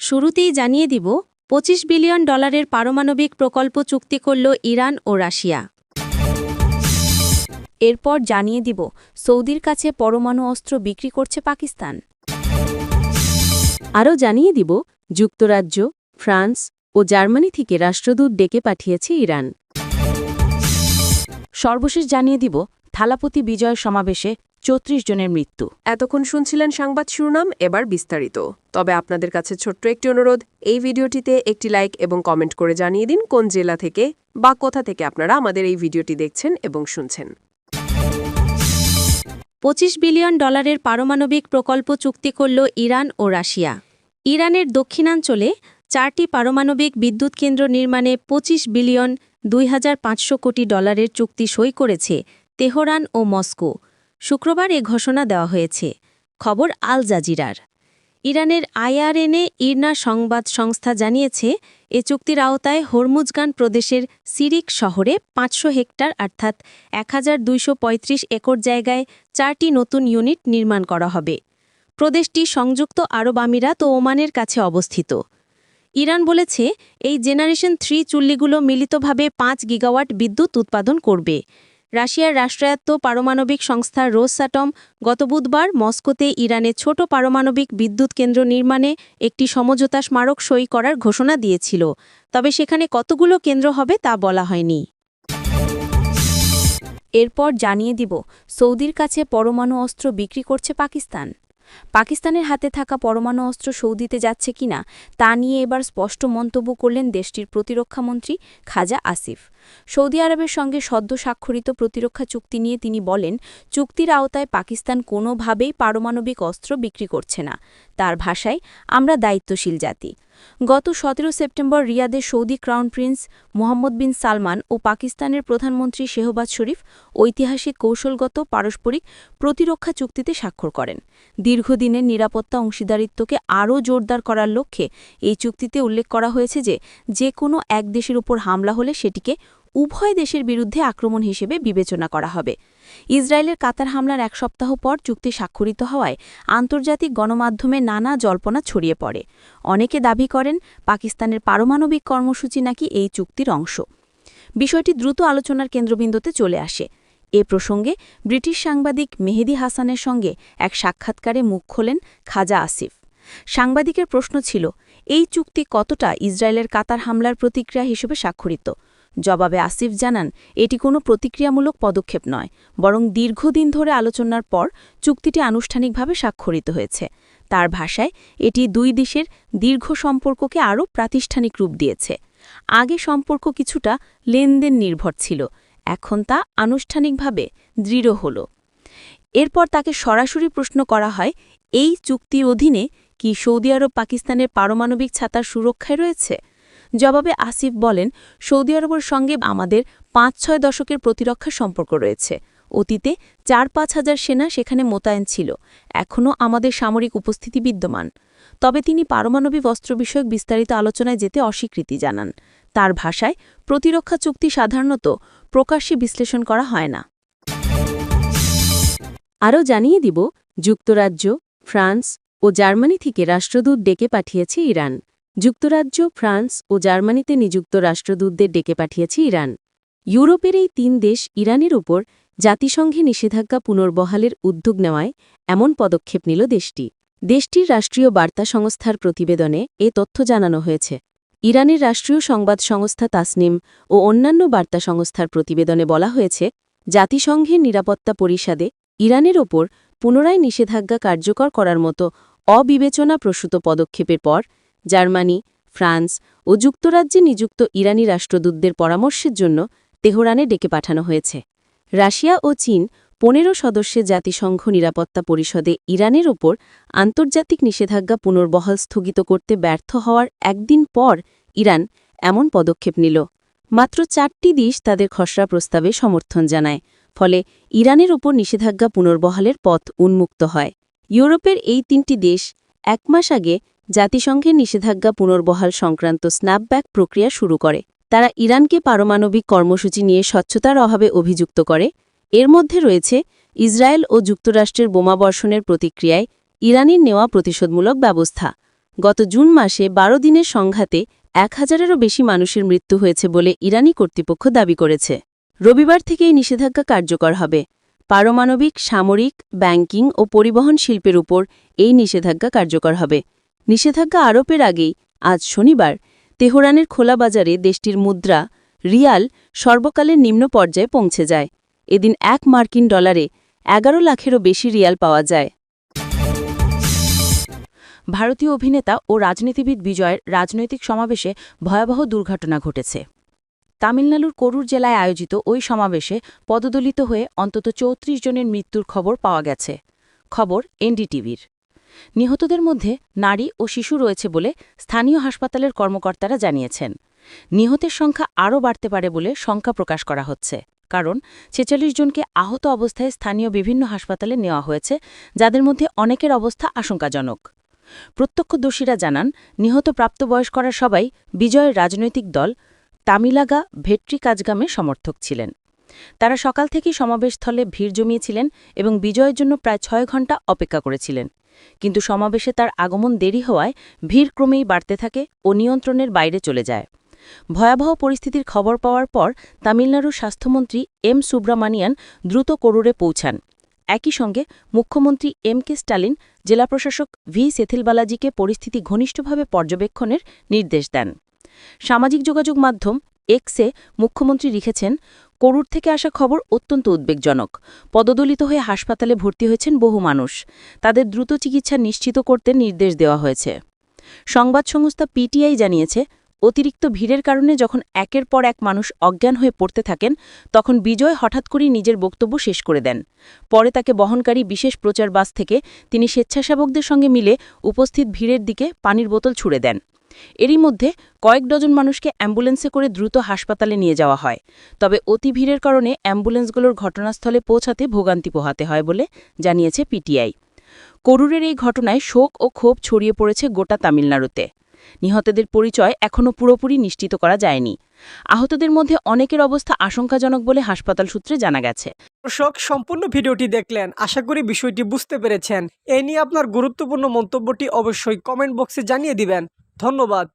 শুরুতেই জানিয়ে দিব ২৫ বিলিয়ন ডলারের পারমাণবিক প্রকল্প চুক্তি করল ইরান ও রাশিয়া। এরপর জানিয়ে দিব, সৌদির কাছে পরমাণু অস্ত্র বিক্রি করছে পাকিস্তান। আরও জানিয়ে দিব, যুক্তরাজ্য, ফ্রান্স ও জার্মানি থেকে রাষ্ট্রদূত ডেকে পাঠিয়েছে ইরান। সর্বশেষ জানিয়ে দিব, থালাপতি বিজয় সমাবেশে চৌত্রিশ জনের মৃত্যু। এতক্ষণ শুনছিলেন সংবাদ শিরোনাম এবার বিস্তারিত। তবে আপনাদের কাছে ছোট্ট একটি অনুরোধ এই ভিডিওটিতে একটি লাইক এবং কমেন্ট করে জানিয়ে দিন কোন জেলা থেকে বা কোথা থেকে আপনারা আমাদের এই ভিডিওটি দেখছেন এবং শুনছেন। ২৫ বিলিয়ন ডলারের পারমাণবিক প্রকল্প চুক্তি করল ইরান ও রাশিয়া। ইরানের দক্ষিণাঞ্চলে চারটি পারমাণবিক বিদ্যুৎ কেন্দ্র নির্মাণে ২৫ বিলিয়ন দুই হাজার পাঁচশো কোটি ডলারের চুক্তি সই করেছে তেহরান ও মস্কো। শুক্রবার এ ঘোষণা দেওয়া হয়েছে। খবর আল জাজিরার। ইরানের আইআরএনএ ইরনা সংবাদ সংস্থা জানিয়েছে, এ চুক্তির আওতায় হরমুজগান প্রদেশের সিরিক শহরে পাঁচশো হেক্টর অর্থাৎ এক হাজার দুইশ পঁয়ত্রিশ একর জায়গায় চারটি নতুন ইউনিট নির্মাণ করা হবে। প্রদেশটি সংযুক্ত আরব আমিরাত ও ওমানের কাছে অবস্থিত। ইরান বলেছে, এই জেনারেশন থ্রি চুল্লিগুলো মিলিতভাবে পাঁচ গিগাওয়াট বিদ্যুৎ উৎপাদন করবে। রাশিয়ার রাষ্ট্রায়ত্ত পারমাণবিক সংস্থা রোসাটম গত বুধবার মস্কোতে ইরানে ছোট পারমাণবিক বিদ্যুৎ কেন্দ্র নির্মাণে একটি সমঝোতা স্মারক সই করার ঘোষণা দিয়েছিল। তবে সেখানে কতগুলো কেন্দ্র হবে তা বলা হয়নি। এরপর জানিয়ে দিব, সৌদির কাছে পরমাণু অস্ত্র বিক্রি করছে পাকিস্তান। পাকিস্তানের হাতে থাকা পরমাণু অস্ত্র সৌদিতে যাচ্ছে কিনা তা নিয়ে এবার স্পষ্ট মন্তব্য করলেন দেশটির প্রতিরক্ষামন্ত্রী খাজা আসিফ। সৌদি আরবের সঙ্গে সদ্য স্বাক্ষরিত প্রতিরক্ষা চুক্তি নিয়ে তিনি বলেন, চুক্তির আওতায় পাকিস্তান কোনোভাবেই পারমাণবিক অস্ত্র বিক্রি করছে না। তার ভাষায়, আমরা দায়িত্বশীল জাতি। গত সতেরো September রিয়াদে Saudi crown prince Mohammed bin Salman ও পাকিস্তানের প্রধানমন্ত্রী শেহবাজ শরীফ ঐতিহাসিক কৌশলগত পারস্পরিক প্রতিরক্ষা চুক্তিতে স্বাক্ষর করেন। দীর্ঘদিনের নিরাপত্তা অংশীদারিত্বকে আরও জোরদার করার লক্ষ্যে এই চুক্তিতে উল্লেখ করা হয়েছে যে যে কোনো এক দেশের উপর হামলা হলে সেটিকে উভয় দেশের বিরুদ্ধে আক্রমণ হিসেবে বিবেচনা করা হবে। ইসরায়েলের কাতার হামলার এক সপ্তাহ পর চুক্তি স্বাক্ষরিত হওয়ায় আন্তর্জাতিক গণমাধ্যমে নানা জল্পনা ছড়িয়ে পড়ে। অনেকে দাবি করেন পাকিস্তানের পারমাণবিক কর্মসূচি নাকি এই চুক্তির অংশ। বিষয়টি দ্রুত আলোচনার কেন্দ্রবিন্দুতে চলে আসে। এ প্রসঙ্গে ব্রিটিশ সাংবাদিক মেহেদি হাসানের সঙ্গে এক সাক্ষাৎকারে মুখ খোলেন খাজা আসিফ। সাংবাদিকের প্রশ্ন ছিল, এই চুক্তি কতটা ইসরায়েলের কাতার হামলার প্রতিক্রিয়া হিসেবে স্বাক্ষরিত? জবাবে আসিফ জানান, এটি কোনো প্রতিক্রিয়ামূলক পদক্ষেপ নয়, বরং দীর্ঘদিন ধরে আলোচনার পর চুক্তিটি আনুষ্ঠানিকভাবে স্বাক্ষরিত হয়েছে। তার ভাষায়, এটি দুই দেশের দীর্ঘ সম্পর্ককে আরও প্রাতিষ্ঠানিক রূপ দিয়েছে। আগে সম্পর্ক কিছুটা লেনদেন নির্ভর ছিল, এখন তা আনুষ্ঠানিকভাবে দৃঢ় হল। এরপর তাকে সরাসরি প্রশ্ন করা হয়, এই চুক্তির অধীনে কি সৌদি আরব পাকিস্তানের পারমাণবিক ছাতার সুরক্ষায় রয়েছে? জবাবে আসিফ বলেন, সৌদি আরবের সঙ্গে আমাদের পাঁচ ছয় দশকের প্রতিরক্ষা সম্পর্ক রয়েছে। অতীতে চার পাঁচ হাজার সেনা সেখানে মোতায়েন ছিল। এখনও আমাদের সামরিক উপস্থিতি বিদ্যমান। তবে তিনি পারমাণবিক অস্ত্র বিষয়ক বিস্তারিত আলোচনায় যেতে অস্বীকৃতি জানান। তার ভাষায়, প্রতিরক্ষা চুক্তি সাধারণত প্রকাশ্যে বিশ্লেষণ করা হয় না। আরও জানিয়ে দিব, যুক্তরাজ্য, ফ্রান্স ও জার্মানি থেকে রাষ্ট্রদূত ডেকে পাঠিয়েছে ইরান। যুক্তরাজ্য, ফ্রান্স ও জার্মানিতে নিযুক্ত রাষ্ট্রদূতদের ডেকে পাঠিয়েছে ইরান। ইউরোপের এই তিন দেশ ইরানের ওপর জাতিসংঘে নিষেধাজ্ঞা পুনর্বহালের উদ্যোগ নেওয়ায় এমন পদক্ষেপ নিল দেশটি। দেশটির রাষ্ট্রীয় বার্তা সংস্থার প্রতিবেদনে এ তথ্য জানানো হয়েছে। ইরানের রাষ্ট্রীয় সংবাদ সংস্থা তাসনিম ও অন্যান্য বার্তা সংস্থার প্রতিবেদনে বলা হয়েছে, জাতিসংঘের নিরাপত্তা পরিষদে ইরানের ওপর পুনরায় নিষেধাজ্ঞা কার্যকর করার মতো অবিবেচনা প্রসূত পদক্ষেপের পর জার্মানি, ফ্রান্স ও যুক্তরাজ্যে নিযুক্ত ইরানি রাষ্ট্রদূতদের পরামর্শের জন্য তেহরানে ডেকে পাঠানো হয়েছে। রাশিয়া ও চীন পনেরো সদস্যের জাতিসংঘ নিরাপত্তা পরিষদে ইরানের ওপর আন্তর্জাতিক নিষেধাজ্ঞা পুনর্বহাল স্থগিত করতে ব্যর্থ হওয়ার একদিন পর ইরান এমন পদক্ষেপ নিল। মাত্র চারটি দেশ তাদের খসড়া প্রস্তাবে সমর্থন জানায়, ফলে ইরানের ওপর নিষেধাজ্ঞা পুনর্বহালের পথ উন্মুক্ত হয়। ইউরোপের এই তিনটি দেশ এক মাস আগে জাতিসংঘের নিষেধাজ্ঞা পুনর্বহাল সংক্রান্ত স্ন্যাপব্যাক প্রক্রিয়া শুরু করে। তারা ইরানকে পারমাণবিক কর্মসূচি নিয়ে স্বচ্ছতার অভাবে অভিযুক্ত করে। এর মধ্যে রয়েছে ইসরায়েল ও যুক্তরাষ্ট্রের বোমাবর্ষণের প্রতিক্রিয়ায় ইরানের নেওয়া প্রতিশোধমূলক ব্যবস্থা। গত জুন মাসে বারো দিনের সংঘাতে এক হাজারেরও বেশি মানুষের মৃত্যু হয়েছে বলে ইরানি কর্তৃপক্ষ দাবি করেছে। রবিবার থেকে এই নিষেধাজ্ঞা কার্যকর হবে। পারমাণবিক, সামরিক, ব্যাংকিং ও পরিবহন শিল্পের উপর এই নিষেধাজ্ঞা কার্যকর হবে। নিষেধাজ্ঞা আরোপের আগেই আজ শনিবার তেহরানের খোলা বাজারে দেশটির মুদ্রা, রিয়াল, সর্বকালের নিম্ন পর্যায়ে পৌঁছে যায়। এদিন এক মার্কিন ডলারে এগারো লাখেরও বেশি রিয়াল পাওয়া যায়। ভারতীয় অভিনেতা ও রাজনীতিবিদ বিজয়ের রাজনৈতিক সমাবেশে ভয়াবহ দুর্ঘটনা ঘটেছে। তামিলনাড়ুর করুর জেলায় আয়োজিত ওই সমাবেশে পদদলিত হয়ে অন্তত চৌত্রিশ জনের মৃত্যুর খবর পাওয়া গেছে। খবর এনডিটিভির। নিহতদের মধ্যে নারী ও শিশু রয়েছে বলে স্থানীয় হাসপাতালের কর্মকর্তারা জানিয়েছেন। নিহতের সংখ্যা আরও বাড়তে পারে বলে শঙ্কা প্রকাশ করা হচ্ছে। কারণ ছেচল্লিশ জনকে আহত অবস্থায় স্থানীয় বিভিন্ন হাসপাতালে নেওয়া হয়েছে, যাদের মধ্যে অনেকের অবস্থা আশঙ্কাজনক। প্রত্যক্ষদর্শীরা জানান, নিহত প্রাপ্তবয়স্করা সবাই বিজয়ের রাজনৈতিক দল তামিলাগা ভেট্রি কাজগামের সমর্থক ছিলেন। তারা সকাল থেকেই সমাবেশস্থলে ভিড় জমিয়েছিলেন এবং বিজয়ের জন্য প্রায় ছয় ঘণ্টা অপেক্ষা করেছিলেন। কিন্তু সমাবেশে তার আগমন দেরি হওয়ায় ভিড় ক্রমেই বাড়তে থাকে ও নিয়ন্ত্রণের বাইরে চলে যায়। ভয়াবহ পরিস্থিতির খবর পাওয়ার পর তামিলনাড়ুর স্বাস্থ্যমন্ত্রী এম সুব্রামানিয়ান দ্রুত করুরে পৌঁছান। একই সঙ্গে মুখ্যমন্ত্রী এম কে স্টালিন, জেলা প্রশাসক ভি সেথিলবালাজিকে পরিস্থিতি ঘনিষ্ঠভাবে পর্যবেক্ষণের নির্দেশ দেন। সামাজিক যোগাযোগ মাধ্যম এক্সে মুখ্যমন্ত্রী লিখেছেন করুর থেকে আসা খবর অত্যন্ত উদ্বেগজনক। পদদলিত হয়ে হাসপাতালে ভর্তি হয়েছেন বহু মানুষ। তাদের দ্রুত চিকিৎসা নিশ্চিত করতে নির্দেশ দেওয়া হয়েছে। সংবাদ সংস্থা পিটিআই জানিয়েছে, অতিরিক্ত ভিড়ের কারণে যখন একের পর এক মানুষ অজ্ঞান হয়ে পড়তে থাকেন, তখন বিজয় হঠাৎ করেই নিজের বক্তব্য শেষ করে দেন। পরে তাকে বহনকারী বিশেষ প্রচার বাস থেকে তিনি স্বেচ্ছাসেবকদের সঙ্গে মিলে উপস্থিত ভিড়ের দিকে পানির বোতল ছুড়ে দেন। এরই মধ্যে কয়েক ডজন মানুষকে অ্যাম্বুলেন্সে করে দ্রুত হাসপাতালে নিয়ে যাওয়া হয়। তবে অতি ভিড়ের কারণে অ্যাম্বুলেন্সগুলোর ঘটনাস্থলে পৌঁছাতে ভোগান্তি পোহাতে হয় বলে জানিয়েছে পিটিআই। করুরের এই ঘটনায় শোক ও ক্ষোভ ছড়িয়ে পড়েছে গোটা তামিলনাড়ুতে। নিহতদের পরিচয় এখনও পুরোপুরি নিশ্চিত করা যায়নি। আহতদের মধ্যে অনেকের অবস্থা আশঙ্কাজনক বলে হাসপাতাল সূত্রে জানা গেছে। দর্শক, সম্পূর্ণ ভিডিওটি দেখলেন। আশা করি বিষয়টি বুঝতে পেরেছেন। এ নিয়ে আপনার গুরুত্বপূর্ণ মন্তব্যটি অবশ্যই কমেন্ট বক্সে জানিয়ে দিবেন। ধন্যবাদ।